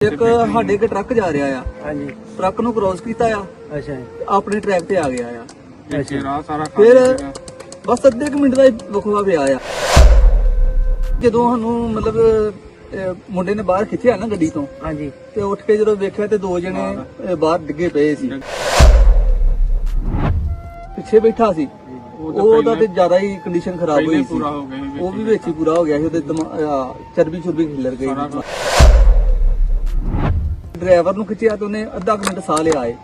ਇੱਕ ਸਾਡੇ ਇੱਕ ਟਰੱਕ ਜਾ ਰਿਹਾ ਆ। ਹਾਂਜੀ। ਟਰੱਕ ਨੂੰ ਕ੍ਰੋਸ ਕੀਤਾ ਆ। ਅੱਛਾ ਜੀ, ਆਪਣੇ ਟਰੈਕ ਤੇ ਆ ਗਿਆ ਆ। ਅੱਛਾ ਰਾਹ ਸਾਰਾ ਫਿਰ ਬਸ ਅੱਧੇ ਕੁ ਮਿੰਟ ਦਾ ਹੀ ਵਕਵਾ ਪਿਆ ਆ। ਜਦੋਂ ਸਾਨੂੰ ਮਤਲਬ ਅਹ, ਮੁੰਡੇ ਨੇ ਬਾਹਰ ਖਿੱਚਿਆ ਨਾ ਗੱਡੀ ਤੋਂ ਹਾਂਜੀ। ਤੇ ਉੱਠ ਕੇ ਜਦੋਂ ਵੇਖਿਆ ਤੇ ਦੋ ਜਣੇ ਅਹ, ਬਾਹਰ ਡਿੱਗੇ ਪਏ ਸੀ। ਪਿੱਛੇ ਬੈਠਾ ਸੀ। ਉਹਦਾ ਤੇ ਜ਼ਿਆਦਾ ਹੀ ਕੰਡੀਸ਼ਨ ਖਰਾਬ ਹੋਈ ਸੀ। ਪੂਰਾ ਹੋ ਗਿਆ ਸੀ ਉਹ ਵੀ ਵਿੱਚ। ਹੀ ਪੂਰਾ ਹੋ ਗਿਆ ਸੀ। ਉਹਦੇ ਦਿਮਾ- ਅਹ, ਚਰਬੀ ਚੁਰਬੀ ਖਿਲਰ ਗਈ। ਡਰਾਈਵਰ ਨੂੰ ਖਿੱਚਿਆ ਤੇ ਉਹਨੇ ਅੱਧਾ ਕੁ ਮਿੰਟ ਸਾਹ ਲਿਆ ਏ।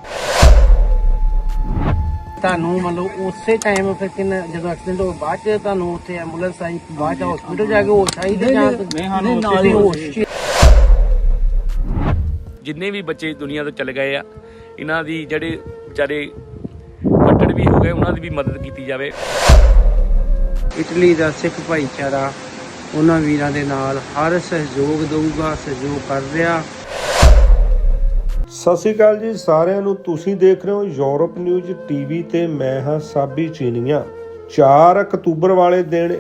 ਤੁਹਾਨੂੰ ਮਤਲਬ ਉਸੇ ਟਾਈਮ ਫਿਰ ਕਿੰਨਾ ਜਦੋਂ ਐਕਸੀਡੈਂਟ ਹੋ ਬਾਅਦ ਚ ਤੁਹਾਨੂੰ ਉੱਥੇ ਐਂਬੂਲੈਂਸ ਆਈ ਬਾਅਦ ਚ ਹਸਪੀਟਲ ਜਾ ਕੇ ਹੋਸ਼ ਆਈ ਤੇ ਜਾਂ ਨਹੀਂ ਸਾਨੂੰ ਨਾਲ ਹੀ ਹੋਸ਼ ਜਿੰਨੇ ਵੀ ਬੱਚੇ ਦੁਨੀਆ ਤੋਂ ਚਲੇ ਗਏ ਆ ਇਹਨਾਂ ਦੀ ਜਿਹੜੇ ਵਿਚਾਰੇ ਫੱਟੜ ਵੀ ਹੋ ਗਏ ਉਹਨਾਂ ਦੀ ਵੀ ਮਦਦ ਕੀਤੀ ਜਾਵੇ। ਇਟਲੀ ਦਾ ਸਿੱਖ ਭਾਈਚਾਰਾ ਉਹਨਾਂ ਵੀਰਾਂ ਦੇ ਨਾਲ ਹਰ ਸਹਿਯੋਗ ਦਊਗਾ ਸਹਿਯੋਗ ਕਰ ਰਿਹਾ। ਸਤਿ ਸ਼੍ਰੀ ਅਕਾਲ ਜੀ, ਸਾਰਿਆਂ ਨੂੰ ਤੁਸੀਂ ਦੇਖ ਰਹੇ ਹੋ ਯੂਰਪ ਨਿਊਜ਼ ਟੀਵੀ ਤੇ ਮੈਂ ਹਾਂ ਸਾਬੀ ਚੀਨੀਆਂ। 4 ਅਕਤੂਬਰ ਵਾਲੇ ਦਿਨ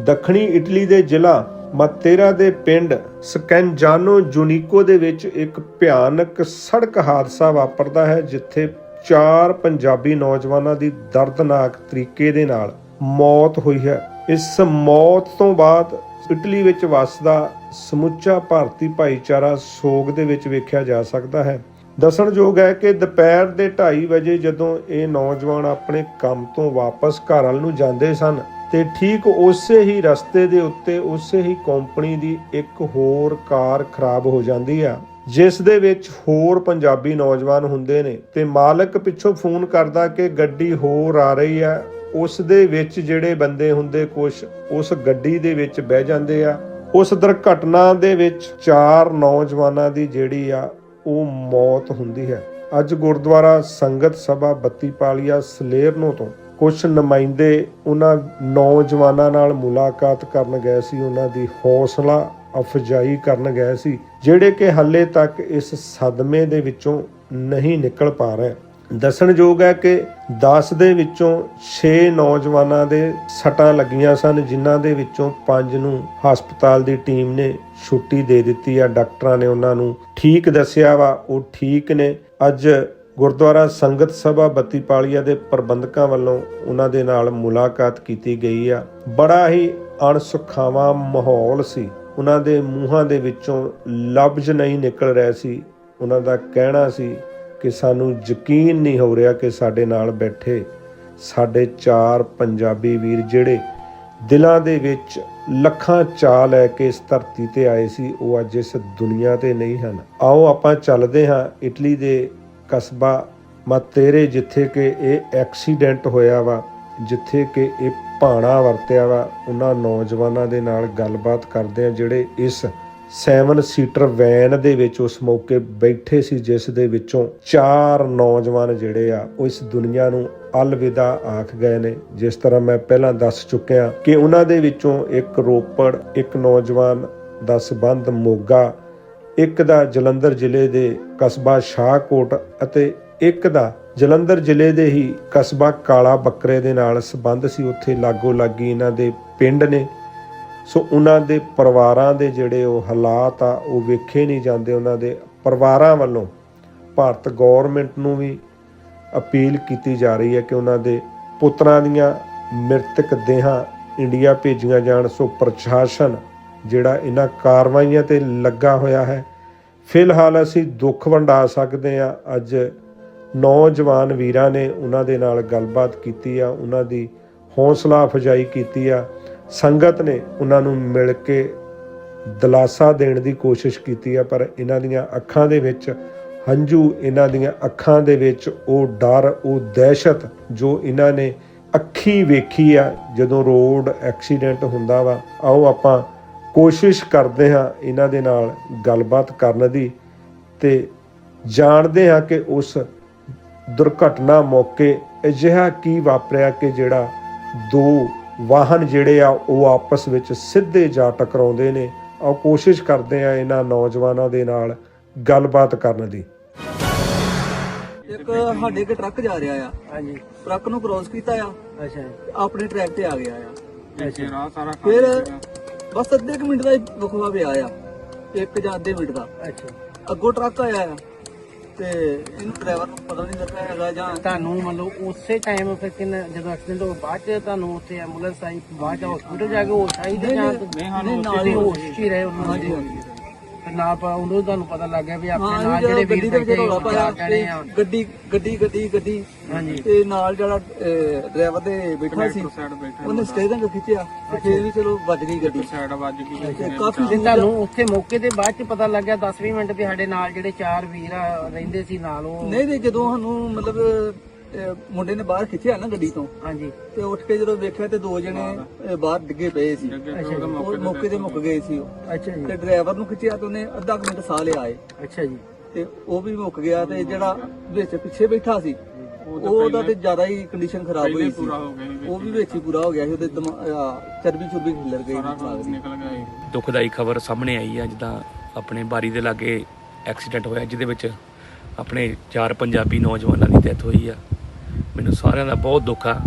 ਦੱਖਣੀ ਇਟਲੀ ਦੇ ਜ਼ਿਲ੍ਹਾ ਮਤੇਰਾ ਦੇ ਪਿੰਡ ਸਕੈਨਜਾਨੋ ਜੂਨੀਕੋ ਦੇ ਵਿੱਚ ਇੱਕ ਭਿਆਨਕ ਸੜਕ ਹਾਦਸਾ ਵਾਪਰਦਾ ਹੈ, ਜਿੱਥੇ ਚਾਰ ਪੰਜਾਬੀ ਨੌਜਵਾਨਾਂ ਦੀ ਦਰਦਨਾਕ ਤਰੀਕੇ ਦੇ ਨਾਲ ਮੌਤ ਹੋਈ ਹੈ। ਇਸ ਮੌਤ ਤੋਂ ਬਾਅਦ ਇਟਲੀ ਵਿੱਚ ਵੱਸਦਾ ਸਮੁੱਚਾ ਭਾਰਤੀ ਭਾਈਚਾਰਾ ਸੋਗ ਦੇ ਵਿੱਚ ਵੇਖਿਆ ਜਾ ਸਕਦਾ ਹੈ। ਦੱਸਣਯੋਗ ਹੈ ਕਿ ਦੁਪਹਿਰ ਦੇ 2:30 ਵਜੇ ਜਦੋਂ ਇਹ ਨੌਜਵਾਨ ਆਪਣੇ ਕੰਮ ਤੋਂ ਵਾਪਸ ਘਰ ਵੱਲ ਨੂੰ ਜਾਂਦੇ ਸਨ ਤੇ ਠੀਕ ਉਸੇ ਹੀ ਰਸਤੇ ਦੇ ਉੱਤੇ ਉਸੇ ਹੀ ਕੰਪਨੀ ਦੀ ਇੱਕ ਹੋਰ ਕਾਰ ਖਰਾਬ ਹੋ ਜਾਂਦੀ ਆ, ਜਿਸ ਦੇ ਵਿੱਚ ਹੋਰ ਪੰਜਾਬੀ ਨੌਜਵਾਨ ਹੁੰਦੇ ਨੇ ਤੇ ਮਾਲਕ ਪਿੱਛੋਂ ਫੋਨ ਕਰਦਾ ਕਿ ਗੱਡੀ ਹੋਰ ਆ ਰਹੀ ਆ, ਉਸ ਦੇ ਵਿੱਚ ਜਿਹੜੇ ਬੰਦੇ ਹੁੰਦੇ ਕੁਝ ਉਸ ਗੱਡੀ ਦੇ ਵਿੱਚ ਬਹਿ ਜਾਂਦੇ ਆ, ਉਸ ਦੁਰਘਟਨਾ ਦੇ ਵਿੱਚ ਚਾਰ ਨੌਜਵਾਨਾਂ ਦੀ ਜਿਹੜੀ ਆ ਉਹ ਮੌਤ ਹੁੰਦੀ ਹੈ। ਅੱਜ ਗੁਰਦੁਆਰਾ ਸੰਗਤ ਸਭਾ ਬੱਤੀ ਪਾਲੀਆ ਸਲੇਰਨੋ ਤੋਂ ਕੁਝ ਨੁਮਾਇੰਦੇ ਉਹਨਾਂ ਨੌਜਵਾਨਾਂ ਨਾਲ ਮੁਲਾਕਾਤ ਕਰਨ ਗਏ ਸੀ। ਉਹਨਾਂ ਦੀ ਹੌਸਲਾ ਅਫਜਾਈ ਕਰਨ ਗਏ ਸੀ, ਜਿਹੜੇ ਕਿ ਹੱਲੇ ਤੱਕ ਇਸ ਸਦਮੇ ਦੇ ਵਿੱਚੋਂ ਨਹੀਂ ਨਿਕਲ ਪਾ ਰਹੇ। ਦੱਸਣਯੋਗ ਹੈ ਕਿ 10 ਦੇ ਵਿੱਚੋਂ 6 ਨੌਜਵਾਨਾਂ ਦੇ ਸੱਟਾਂ ਲੱਗੀਆਂ ਸਨ, ਜਿਨ੍ਹਾਂ ਦੇ ਵਿੱਚੋਂ 5 ਨੂੰ ਹਸਪਤਾਲ ਦੀ ਟੀਮ ਨੇ ਛੁੱਟੀ ਦੇ ਦਿੱਤੀ ਆ। ਡਾਕਟਰਾਂ ਨੇ ਉਹਨਾਂ ਨੂੰ ਠੀਕ ਦੱਸਿਆ ਵਾ, ਉਹ ਠੀਕ ਨੇ। ਅੱਜ ਗੁਰਦੁਆਰਾ ਸੰਗਤ ਸਭਾ ਬੱਤੀਪਾਲੀਆ ਦੇ ਪ੍ਰਬੰਧਕਾਂ ਵੱਲੋਂ ਉਹਨਾਂ ਦੇ ਨਾਲ ਮੁਲਾਕਾਤ ਕੀਤੀ ਗਈ ਆ। ਬੜਾ ਹੀ ਅਣਸੁਖਾਵਾਂ ਮਾਹੌਲ ਸੀ। ਉਹਨਾਂ ਦੇ ਮੂੰਹਾਂ ਦੇ ਵਿੱਚੋਂ ਲਫ਼ਜ਼ ਨਹੀਂ ਨਿਕਲ ਰਹੇ ਸੀ। ਉਹਨਾਂ ਦਾ ਕਹਿਣਾ ਸੀ ਕਿ ਸਾਨੂੰ ਯਕੀਨ ਨਹੀਂ ਹੋ ਰਿਹਾ ਕਿ ਸਾਡੇ ਨਾਲ ਬੈਠੇ ਸਾਡੇ ਚਾਰ ਪੰਜਾਬੀ ਵੀਰ ਜਿਹੜੇ ਦਿਲਾਂ ਦੇ ਵਿੱਚ ਲੱਖਾਂ ਚਾਹ ਲੈ ਕੇ ਇਸ ਧਰਤੀ ਤੇ ਆਏ ਸੀ, ਉਹ ਅੱਜ ਇਸ ਦੁਨੀਆ ਤੇ ਨਹੀਂ ਹਨ। ਆਓ ਆਪਾਂ ਚੱਲਦੇ ਹਾਂ ਇਟਲੀ ਦੇ ਕਸਬਾ ਮਤੇਰੇ, ਜਿੱਥੇ ਕਿ ਇਹ ਐਕਸੀਡੈਂਟ ਹੋਇਆ ਵਾ, ਜਿੱਥੇ ਕਿ ਇਹ ਭਾਣਾ ਵਰਤਿਆ ਵਾ। ਉਹਨਾਂ ਨੌਜਵਾਨਾਂ ਦੇ ਨਾਲ ਗੱਲਬਾਤ ਕਰਦੇ ਆ ਜਿਹੜੇ ਇਸ 7 ਸੀਟਰ ਵੈਨ ਦੇ ਵਿੱਚ ਉਸ ਮੌਕੇ ਬੈਠੇ ਸੀ, ਜਿਸ ਦੇ ਵਿੱਚੋਂ ਚਾਰ ਨੌਜਵਾਨ ਜਿਹੜੇ ਆ, ਉਹ ਇਸ ਦੁਨੀਆ ਨੂੰ ਅਲਵਿਦਾ ਆਖ ਗਏ ਨੇ। ਜਿਸ ਤਰ੍ਹਾਂ ਮੈਂ ਪਹਿਲਾਂ ਦੱਸ ਚੁੱਕਿਆ ਕਿ ਉਹਨਾਂ ਦੇ ਵਿੱਚੋਂ ਇੱਕ ਰੋਪੜ, ਇੱਕ ਨੌਜਵਾਨ ਦਾ ਸਬੰਧ ਮੋਗਾ, ਇੱਕ ਦਾ ਜਲੰਧਰ ਜ਼ਿਲ੍ਹੇ ਦੇ ਕਸਬਾ ਸ਼ਾਹਕੋਟ ਅਤੇ ਇੱਕ ਦਾ ਜਲੰਧਰ ਜ਼ਿਲ੍ਹੇ ਦੇ ਹੀ ਕਸਬਾ ਕਾਲਾ ਬੱਕਰੇ ਦੇ ਨਾਲ ਸਬੰਧ ਸੀ। ਉੱਥੇ ਲਾਗੋ ਲਾਗੀ ਇਹਨਾਂ ਦੇ ਪਿੰਡ ਨੇ। ਸੋ ਉਹਨਾਂ ਦੇ ਪਰਿਵਾਰਾਂ ਦੇ ਜਿਹੜੇ ਉਹ ਹਾਲਾਤ ਆ, ਉਹ ਵੇਖੇ ਨਹੀਂ ਜਾਂਦੇ ਉਹਨਾਂ ਦੇ। ਪਰਿਵਾਰਾਂ ਵੱਲੋਂ ਭਾਰਤ ਗਵਰਨਮੈਂਟ ਨੂੰ ਵੀ ਅਪੀਲ ਕੀਤੀ ਜਾ ਰਹੀ ਹੈ ਕਿ ਉਹਨਾਂ ਦੇ ਪੁੱਤਰਾਂ ਦੀਆਂ ਮ੍ਰਿਤਕ ਦੇਹਾਂ ਇੰਡੀਆ ਭੇਜੀਆਂ ਜਾਣ। ਸੋ ਪ੍ਰਸ਼ਾਸਨ ਜਿਹੜਾ ਇਹਨਾਂ ਕਾਰਵਾਈਆਂ ਤੇ ਲੱਗਾ ਹੋਇਆ ਹੈ। ਫਿਲਹਾਲ ਅਸੀਂ ਦੁੱਖ ਵੰਡਾ ਸਕਦੇ ਆ ਅੱਜ ਨੌਜਵਾਨ ਵੀਰਾਂ ਨੇ ਉਹਨਾਂ ਦੇ ਨਾਲ ਗੱਲਬਾਤ ਕੀਤੀ ਆ, ਉਹਨਾਂ ਦੀ ਹੌਸਲਾ ਅਫਜਾਈ ਕੀਤੀ ਆ। ਸੰਗਤ ਨੇ ਉਹਨਾਂ ਨੂੰ ਮਿਲ ਕੇ ਦਲਾਸਾ ਦੇਣ ਦੀ ਕੋਸ਼ਿਸ਼ ਕੀਤੀ ਆ, ਪਰ ਇਹਨਾਂ ਦੀਆਂ ਅੱਖਾਂ ਦੇ ਵਿੱਚ ਹੰਝੂ, ਇਹਨਾਂ ਦੀਆਂ ਅੱਖਾਂ ਦੇ ਵਿੱਚ ਉਹ ਡਰ, ਉਹ ਦਹਿਸ਼ਤ ਜੋ ਇਹਨਾਂ ਨੇ ਅੱਖੀ ਵੇਖੀ ਆ, ਜਦੋਂ ਰੋਡ ਐਕਸੀਡੈਂਟ ਹੁੰਦਾ ਵਾ, ਆਓ ਆਪਾਂ ਕੋਸ਼ਿਸ਼ ਕਰਦੇ ਹਾਂ ਇਹਨਾਂ ਦੇ ਨਾਲ ਗੱਲਬਾਤ ਕਰਨ ਦੀ ਤੇ ਜਾਣਦੇ ਹਾਂ ਕਿ ਉਸ ਦੁਰਘਟਨਾ ਮੌਕੇ ਅਜਿਹਾ ਕੀ ਵਾਪਰਿਆ ਕਿ ਜਿਹੜਾ ਦੋ ਵਾਹਨ ਜਿਹੜੇ ਆ ਉਹ ਆਪਸ ਵਿੱਚ ਸਿੱਧੇ ਜਾ ਟਕਰਾਉਂਦੇ ਨੇ। ਆਓ ਕੋਸ਼ਿਸ਼ ਕਰਦੇ ਆ ਇਹਨਾਂ ਨੌਜਵਾਨਾਂ ਦੇ ਨਾਲ ਗੱਲਬਾਤ ਕਰਨ ਦੀ। ਇੱਕ ਸਾਡੇ ਇੱਕ ਟਰੱਕ ਜਾ ਰਿਹਾ ਆ। ਹਾਂਜੀ। ਟਰੱਕ ਨੂੰ ਕ੍ਰੋਸ ਕੀਤਾ ਆ। ਅੱਛਾ। ਆਪਣੇ ਟਰੈਕ ਤੇ ਆ ਗਿਆ ਆ। ਅੱਛਾ। ਰਾਹ ਸਾਰਾ ਫਿਰ ਬਸ ਅੱਧੇ ਕੁ ਮਿੰਟ ਦਾ ਹੀ ਵਕਵਾ ਪਿਆ ਆ। ਇੱਕ ਜਾਂ ਅੱਧੇ ਮਿੰਟ ਦਾ। ਅੱਛਾ। ਅੱਗੋਂ ਟਰੱਕ ਆਇਆ ਆ। ਤੇ ਇਹਨੂੰ ਡਰਾਈਵਰ ਨੂੰ ਪਤਾ ਨਹੀਂ ਲੱਗਾ ਹੈਗਾ ਜਾਂ ਤੁਹਾਨੂੰ ਮਤਲਬ ਉਸੇ ਟਾਈਮ ਫਿਰ ਕਿੰਨਾ ਜਦੋਂ ਐਕਸੀਡੈਂਟ ਹੋਇਆ ਬਾਅਦ ਚ ਤੁਹਾਨੂੰ ਉੱਥੇ ਐਂਬੂਲੈਂਸ ਆਈ ਬਾਅਦ ਚ ਹਸਪੀਟਲ ਜਾ ਕੇ ਹੋਸ਼ ਆਈ ਤੇ ਜਾਂ ਨਹੀਂ, ਨਹੀਂ ਨਾਲ ਹੀ ਹੋਸ਼ 'ਚ ਹੀ ਰਹੇ ਉਹਨਾਂ ਹਾਂਜੀ ਦੇ? ਹਾਂਜੀ। ਫਿਰ ਨਾ ਪਾ ਉਹਨੂੰ ਤੁਹਾਨੂੰ ਪਤਾ ਲੱਗ ਗਿਆ ਵੀ ਆਪਣੇ ਨਾਲ ਜਿਹੜਾ ਵੀਰ ਬੈਠੇ ਆ ਤੇ ਗੱਡੀ ਗੱਡੀ ਗੱਡੀ ਗੱਡੀ। ਹਾਂਜੀ। ਤੇ ਨਾਲ ਜਿਹੜਾ ਡਰਾਈਵਰ ਦੇ ਬੈਠਾ ਸੀ। ਉਹਨੇ ਸਟੇਰਿੰਗ ਖਿੱਚਿਆ ਤੇ ਫਿਰ ਵੀ ਚਲੋ ਵੱਜ ਗਈ ਗੱਡੀ। ਸਾਈਡ ਵੱਜ ਗਈ ਤੇ ਕਾਫੀ ਤੇ ਤੁਹਾਨੂੰ ਉੱਥੇ ਮੌਕੇ ਤੇ ਬਾਅਦ ਚ ਪਤਾ ਲੱਗਿਆ 10-20 ਮਿੰਟ ਤੇ ਸਾਡੇ ਨਾਲ ਜਿਹੜੇ ਚਾਰ ਵੀਰ ਆ ਰਹਿੰਦੇ ਸੀ ਨਾਲ ਉਹ? ਨਹੀਂ ਤੇ ਜਦੋਂ ਸਾਨੂੰ ਮਤਲਬ ਮੁੰਡੇ ਨੇ ਬਾਹਰ ਖਿੱਚਿਆ ਨਾ ਗੱਡੀ ਤੋਂ। ਹਾਂਜੀ। ਤੇ ਉੱਠ ਕੇ ਜਦੋਂ ਵੇਖਿਆ ਤੇ ਦੋ ਜਣੇ ਬਾਹਰ ਡਿੱਗੇ ਪਏ ਸੀ। ਉਹ ਮੌਕੇ ਤੇ ਮੁੱਕ ਗਏ ਸੀ ਉਹ। ਅੱਛਾ ਜੀ। ਤੇ ਡਰਾਈਵਰ ਨੂੰ ਖਿੱਚਿਆ ਤੇ ਉਹਨੇ ਅੱਧਾ ਕੁ ਮਿੰਟ ਸਾਹ ਲਿਆ ਏ ਅੱਛਾ ਜੀ। ਤੇ ਉਹ ਵੀ ਮੁੱਕ ਗਿਆ ਤੇ ਜਿਹੜਾ ਵਿੱਚ ਪਿੱਛੇ ਬੈਠਾ ਸੀ ਉਹਦਾ ਤੇ ਜ਼ਿਆਦਾ ਹੀ ਕੰਡੀਸ਼ਨ ਖਰਾਬ ਹੋਈ ਸੀ। ਉਹ ਵੀ ਵਿੱਚ ਹੀ ਪੂਰਾ ਹੋ ਗਿਆ ਸੀ ਉਹਦੇ ਚਰਬੀ ਚੁਰਬੀ ਖਿਲਰ ਗਈ ਨਿਕਲ ਗਏ ਦੁਖਦਾਈ ਖਬਰ ਸਾਹਮਣੇ ਆਈ ਆ ਜਿੱਦਾਂ ਆਪਣੇ ਬਾਰੀ ਦੇ ਲਾਗੇ ਐਕਸੀਡੈਂਟ ਹੋਇਆ ਜਿਹਦੇ ਵਿੱਚ ਆਪਣੇ ਚਾਰ ਪੰਜਾਬੀ ਨੌਜਵਾਨਾਂ ਦੀ ਡੈਥ ਹੋਈ ਆ। ਮੈਨੂੰ ਸਾਰਿਆਂ ਦਾ ਬਹੁਤ ਦੁੱਖ ਆ।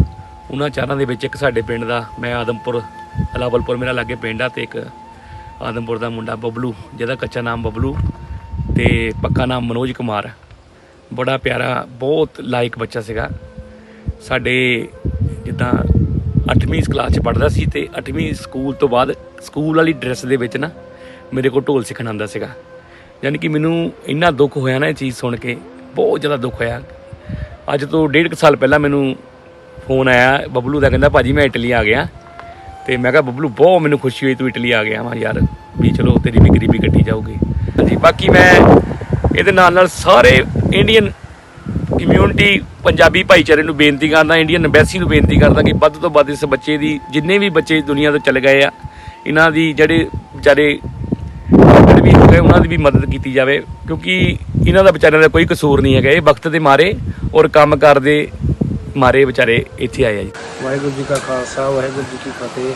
ਉਹਨਾਂ ਚਾਰਾਂ ਦੇ ਵਿੱਚ ਇੱਕ ਸਾਡੇ ਪਿੰਡ ਦਾ, ਮੈਂ ਆਦਮਪੁਰ, ਅਲਾਵਲਪੁਰ ਮੇਰਾ ਲਾਗੇ ਪਿੰਡ ਆ ਤੇ ਇੱਕ ਆਦਮਪੁਰ ਦਾ ਮੁੰਡਾ ਬਬਲੂ, ਜਿਹਦਾ ਕੱਚਾ ਨਾਮ ਬਬਲੂ ਤੇ ਪੱਕਾ ਨਾਮ ਮਨੋਜ ਕੁਮਾਰ। ਬੜਾ ਪਿਆਰਾ, ਬਹੁਤ ਲਾਇਕ ਬੱਚਾ ਸੀਗਾ। ਸਾਡੇ ਜਿੱਦਾਂ 8ਵੀਂ ਕਲਾਸ ਚ ਪੜ੍ਹਦਾ ਸੀ ਤੇ 8ਵੀਂ ਸਕੂਲ ਤੋਂ ਬਾਅਦ ਸਕੂਲ ਵਾਲੀ ਡਰੈਸ ਦੇ ਵਿੱਚ ਨਾ ਮੇਰੇ ਕੋਲ ਢੋਲ ਸਿੱਖਣ ਆਉਂਦਾ ਸੀਗਾ। ਯਾਨੀ ਕਿ ਮੈਨੂੰ ਇੰਨਾ ਦੁੱਖ ਹੋਇਆ ਨਾ ਇਹ ਚੀਜ਼ ਸੁਣ ਕੇ, ਬਹੁਤ ਜ਼ਿਆਦਾ ਦੁੱਖ ਹੋਇਆ। ਅੱਜ ਤੋਂ ਡੇਢ ਕੁ ਸਾਲ ਪਹਿਲਾਂ ਮੈਨੂੰ ਫੋਨ ਆਇਆ, ਬਬਲੂ ਦਾ ਕਹਿੰਦਾ, ਭਾਜੀ, ਮੈਂ ਇਟਲੀ ਆ ਗਿਆ। ਤੇ ਮੈਂ ਕਿਹਾ, ਬਬਲੂ, ਬਹੁਤ ਮੈਨੂੰ ਖੁਸ਼ੀ ਹੋਈ ਤੂੰ ਇਟਲੀ ਆ ਗਿਆ ਵਾ ਯਾਰ, ਵੀ ਚਲੋ ਤੇਰੀ ਵੀ ਗਰੀਬੀ ਕੱਟੀ ਜਾਊਗੀ। ਹਾਂਜੀ, ਬਾਕੀ ਮੈਂ ਇਹਦੇ ਨਾਲ ਨਾਲ ਸਾਰੇ ਇੰਡੀਅਨ ਕਮਿਊਨਿਟੀ ਪੰਜਾਬੀ ਭਾਈਚਾਰੇ ਨੂੰ ਬੇਨਤੀ ਕਰਦਾ ਇੰਡੀਅਨ ਐਮਬੈਸੀ ਨੂੰ ਬੇਨਤੀ ਕਰਦਾ ਕਿ ਵੱਧ ਤੋਂ ਵੱਧ ਇਸ ਬੱਚੇ ਦੀ, ਜਿੰਨੇ ਵੀ ਬੱਚੇ ਦੁਨੀਆ ਤੋਂ ਚਲੇ ਗਏ ਆ, ਇਹਨਾਂ ਦੀ ਜਿਹੜੇ ਵਿਚਾਰੇ ਜਿਹੜੇ ਵੀ ਹੋ ਗਏ, ਉਹਨਾਂ ਦੀ ਵੀ ਮਦਦ ਕੀਤੀ ਜਾਵੇ, ਕਿਉਂਕਿ ਇਹਨਾਂ ਦਾ ਵਿਚਾਰਿਆਂ ਦਾ ਕੋਈ ਕਸੂਰ ਨਹੀਂ ਹੈਗਾ, ਇਹ ਵਕਤ ਦੇ ਮਾਰੇ। ਔਰ ਕੰਮ ਕਰਦੇ ਮਾਰੇ ਵਿਚਾਰੇ ਇੱਥੇ ਆਏ ਆ ਜੀ। ਵਾਹਿਗੁਰੂ ਜੀ ਕਾ ਖਾਲਸਾ, ਵਾਹਿਗੁਰੂ ਜੀ ਕੀ ਫਤਿਹ।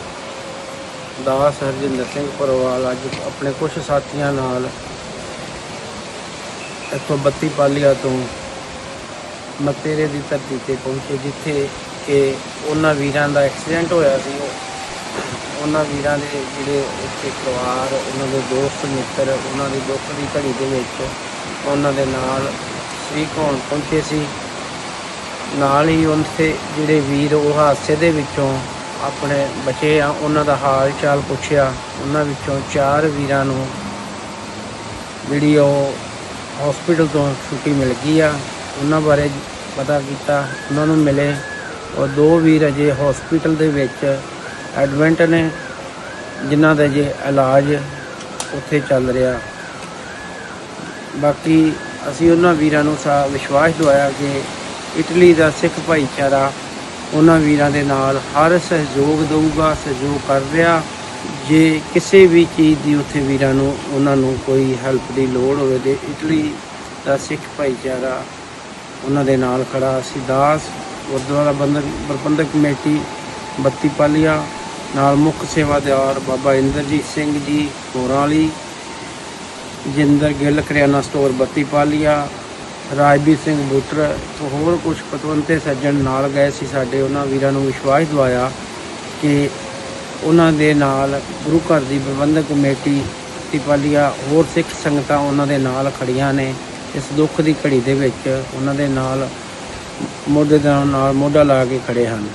ਦਾਸ ਹਰਜਿੰਦਰ ਸਿੰਘ ਪਰਵਾਲ ਅੱਜ ਆਪਣੇ ਕੁਝ ਸਾਥੀਆਂ ਨਾਲ ਇੱਥੋਂ ਬੱਤੀ ਪਾਲੀਆ ਤੋਂ ਮਤੇਰੇ ਦੀ ਧਰਤੀ ਤੇ ਪਹੁੰਚੇ, ਜਿੱਥੇ ਕਿ ਉਹਨਾਂ ਵੀਰਾਂ ਦਾ ਐਕਸੀਡੈਂਟ ਹੋਇਆ ਸੀ। ਉਹਨਾਂ ਵੀਰਾਂ ਦੇ ਜਿਹੜੇ ਉੱਥੇ ਪਰਿਵਾਰ, ਉਹਨਾਂ ਦੇ ਦੋਸਤ, ਮਿੱਤਰ, ਉਹਨਾਂ ਦੀ ਦੁੱਖ ਦੀ ਘੜੀ ਦੇ ਵਿੱਚ ਉਹਨਾਂ ਦੇ ਨਾਲ ਸ਼ਰੀਕ ਹੋਣ ਪਹੁੰਚੇ ਸੀ। ਨਾਲ ਹੀ ਉੱਥੇ ਜਿਹੜੇ ਵੀਰ ਉਹ ਹਾਦਸੇ ਦੇ ਵਿੱਚੋਂ ਆਪਣੇ ਬਚੇ ਆ, ਉਹਨਾਂ ਦਾ ਹਾਲ ਚਾਲ ਪੁੱਛਿਆ। ਉਹਨਾਂ ਵਿੱਚੋਂ ਚਾਰ ਵੀਰਾਂ ਨੂੰ ਜਿਹੜੀ ਉਹ ਹਸਪੀਟਲ ਤੋਂ ਛੁੱਟੀ ਮਿਲ ਗਈ ਆ। ਉਹਨਾਂ ਬਾਰੇ ਪਤਾ ਕੀਤਾ, ਉਹਨਾਂ ਨੂੰ ਮਿਲੇ। ਔਰ ਦੋ ਵੀਰ ਅਜੇ ਹਸਪੀਟਲ ਦੇ ਵਿੱਚ ਐਡਮਿਟ ਨੇ, ਜਿਨ੍ਹਾਂ ਦਾ ਜੇ ਇਲਾਜ ਉੱਥੇ ਚੱਲ ਰਿਹਾ। ਬਾਕੀ ਅਸੀਂ ਉਹਨਾਂ ਵੀਰਾਂ ਨੂੰ ਸਾ, ਵਿਸ਼ਵਾਸ ਦਵਾਇਆ ਕਿ ਇਟਲੀ ਦਾ ਸਿੱਖ ਭਾਈਚਾਰਾ ਉਹਨਾਂ ਵੀਰਾਂ ਦੇ ਨਾਲ ਹਰ ਸਹਿਯੋਗ ਦੇਊਗਾ, ਸਹਿਯੋਗ ਕਰ ਰਿਹਾ। ਜੇ ਕਿਸੇ ਵੀ ਚੀਜ਼ ਦੀ ਉੱਥੇ ਵੀਰਾਂ ਨੂੰ, ਉਹਨਾਂ ਨੂੰ ਕੋਈ ਹੈਲਪ ਦੀ ਲੋੜ ਹੋਵੇ ਤੇ ਇਟਲੀ ਦਾ ਸਿੱਖ ਭਾਈਚਾਰਾ ਉਹਨਾਂ ਦੇ ਨਾਲ ਖੜਾ। ਅਸੀਂ ਦਾਸ, ਗੁਰਦੁਆਰਾ ਬੰਦਕ ਪ੍ਰਬੰਧਕ ਕਮੇਟੀ, ਬੱਤੀ ਪਾਲੀਆ, ਨਾਲ ਮੁੱਖ ਸੇਵਾਦਾਰ ਬਾਬਾ ਇੰਦਰਜੀਤ ਸਿੰਘ ਜੀ, ਹੋਰਾਂ ਵਾਲੀ ਜਿੰਦਰ ਗਿੱਲ, ਕਰਿਆਨਾ ਸਟੋਰ, ਬੱਤੀ ਪਾਲੀਆ ਰਾਜਵੀਰ ਸਿੰਘ ਬੁੱਟਰ ਤੋਂ ਹੋਰ ਕੁਝ ਪਤਵੰਤੇ ਸੱਜਣ ਨਾਲ ਗਏ ਸੀ ਸਾਡੇ। ਉਹਨਾਂ ਵੀਰਾਂ ਨੂੰ ਵਿਸ਼ਵਾਸ ਦਵਾਇਆ ਕਿ ਉਹਨਾਂ ਦੇ ਨਾਲ ਗੁਰੂ ਘਰ ਦੀ ਪ੍ਰਬੰਧਕ ਕਮੇਟੀ ਟਿਪਾਲੀਆ ਹੋਰ ਸਿੱਖ ਸੰਗਤਾਂ ਉਹਨਾਂ ਦੇ ਨਾਲ ਖੜੀਆਂ ਨੇ। ਇਸ ਦੁੱਖ ਦੀ ਘੜੀ ਦੇ ਵਿੱਚ ਉਹਨਾਂ ਦੇ ਨਾਲ ਮੋਢੇ ਦੇ ਨਾਲ ਮੋਢਾ ਲਾ ਕੇ ਖੜੇ ਹਨ।